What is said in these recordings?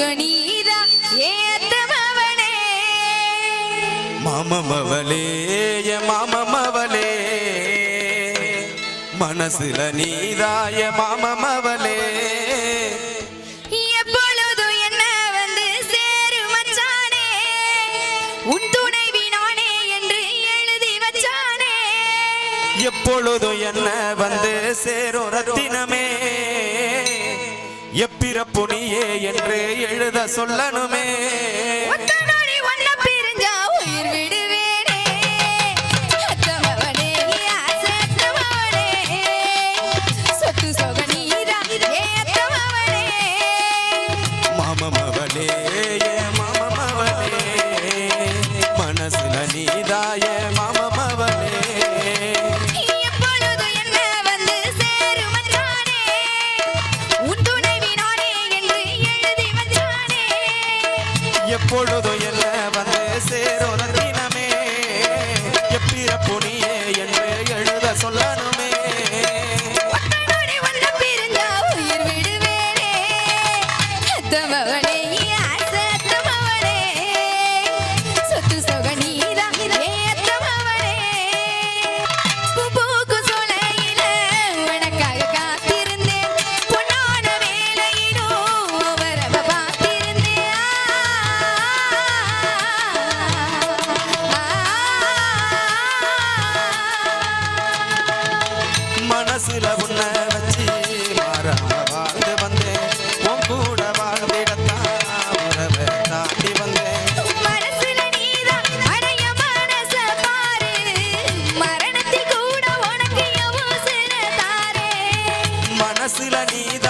ಗಣೀರ ಏತಮವನೇ மாமமவலேய மாமமவலே மனசுல நீதாய மாமமவலே எப்பொழுது என்ன வந்து சேரு மச்சானே உன் துணைவி நானே என்று எழுதி வச்சானே. எப்பொழுதும் என்ன வந்து சேரும் ரத்தினமே? எப்பிறப்பு நீயே என்று எழுத சொல்லணுமே. வச்சு மாறாம வாழ்ந்து வந்தேன் உன் கூட வாழ்ந்திடத்தான் உறவை நீதான்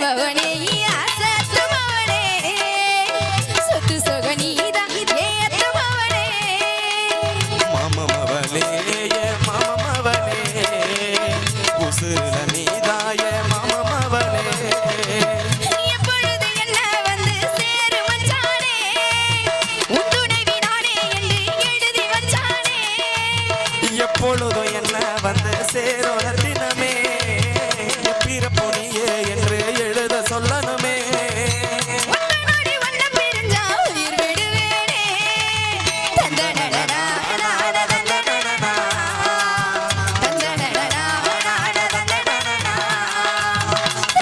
பவனே அசத்துமவனே சொத்து சொகனீத ஏத்துமவனே மாமமவனே மாமமவனே உசுல நீதாய மாமமவனே என்ன வந்து